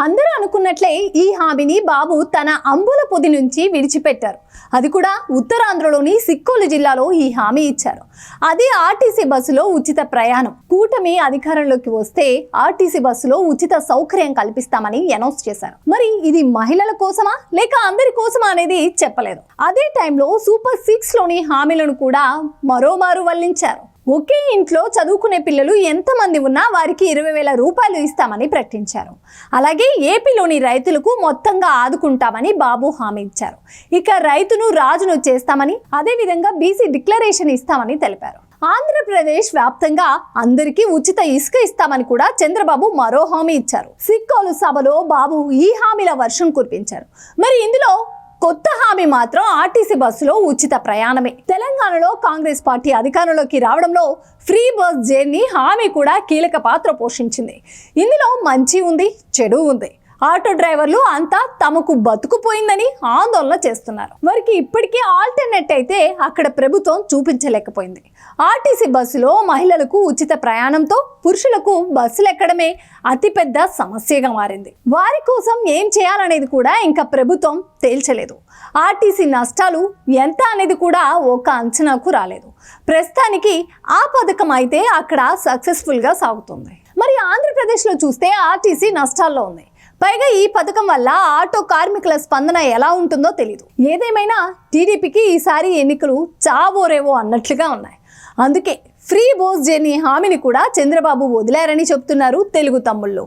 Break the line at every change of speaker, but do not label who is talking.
అందరూ అనుకున్నట్లే ఈ హామీని బాబు తన అంబుల పొది నుంచి విడిచిపెట్టారు. అది కూడా ఉత్తరాంధ్రలోని సిక్కోలు జిల్లాలో ఈ హామీ ఇచ్చారు. అది ఆర్టీసీ బస్సులో ఉచిత ప్రయాణం. కూటమి అధికారంలోకి వస్తే ఆర్టీసీ బస్సులో ఉచిత సౌకర్యం కల్పిస్తామని అనౌన్స్ చేశారు. మరి ఇది మహిళల కోసమా? లేక అందరి కోసమా అనేది చెప్పలేదు. అదే టైంలో సూపర్ సిక్స్లోని హామీలను కూడా మరోమారు వల్లించారు. ఒకే ఇంట్లో చదువుకునే పిల్లలు ఎంతమంది ఉన్నా వారికి ఇరవై వేల రూపాయలు ఇస్తామని ప్రకటించారు. అలాగే ఏపీలోని రైతులకు మొత్తంగా ఆదుకుంటామని బాబు హామీ ఇచ్చారు. ఇక రైతును రాజును చేస్తామని అదేవిధంగా బీసీ డిక్లరేషన్ ఇస్తామని తెలిపారు. ఆంధ్రప్రదేశ్ వ్యాప్తంగా అందరికీ ఉచిత ఇసుక ఇస్తామని కూడా చంద్రబాబు మరో హామీ ఇచ్చారు. సిక్కోలు సభలో బాబు ఈ హామీల వర్షం కురిపించారు. మరి ఇందులో కొత్త హామీ మాత్రం ఆర్టీసీ బస్సులో ఉచిత ప్రయాణమే. తెలంగాణలో కాంగ్రెస్ పార్టీ అధికారంలోకి రావడంలో ఫ్రీ బస్ జర్నీ హామీ కూడా కీలక పాత్ర పోషించింది. ఇందులో మంచి ఉంది చెడు ఉంది. ఆటో డ్రైవర్లు అంతా తమకు బతుకుపోయిందని ఆందోళన చేస్తున్నారు. వారికి ఇప్పటికీ ఆల్టర్నేట్ అయితే అక్కడ ప్రభుత్వం చూపించలేకపోయింది. ఆర్టీసీ బస్సులో మహిళలకు ఉచిత ప్రయాణంతో పురుషులకు బస్సులు ఎక్కడమే అతిపెద్ద సమస్యగా మారింది. వారి కోసం ఏం చేయాలనేది కూడా ఇంకా ప్రభుత్వం తేల్చలేదు. ఆర్టీసీ నష్టాలు ఎంత అనేది కూడా ఒక అంచనాకు రాలేదు. ప్రస్తుతానికి ఆ పథకం అయితే అక్కడ సక్సెస్ఫుల్గా సాగుతుంది. మరి ఆంధ్రప్రదేశ్లో చూస్తే ఆర్టీసీ నష్టాల్లో ఉంది. పైగా ఈ పథకం వల్ల ఆటో కార్మికుల స్పందన ఎలా ఉంటుందో తెలియదు ఏదేమైనా టీడీపీకి ఈసారి ఎన్నికలు చావోరేవో అన్నట్లుగా ఉన్నాయి. అందుకే ఫ్రీ బోస్ జర్నీ హామీని కూడా చంద్రబాబు వదిలారని చెప్తున్నారు తెలుగు తమ్ముళ్ళు.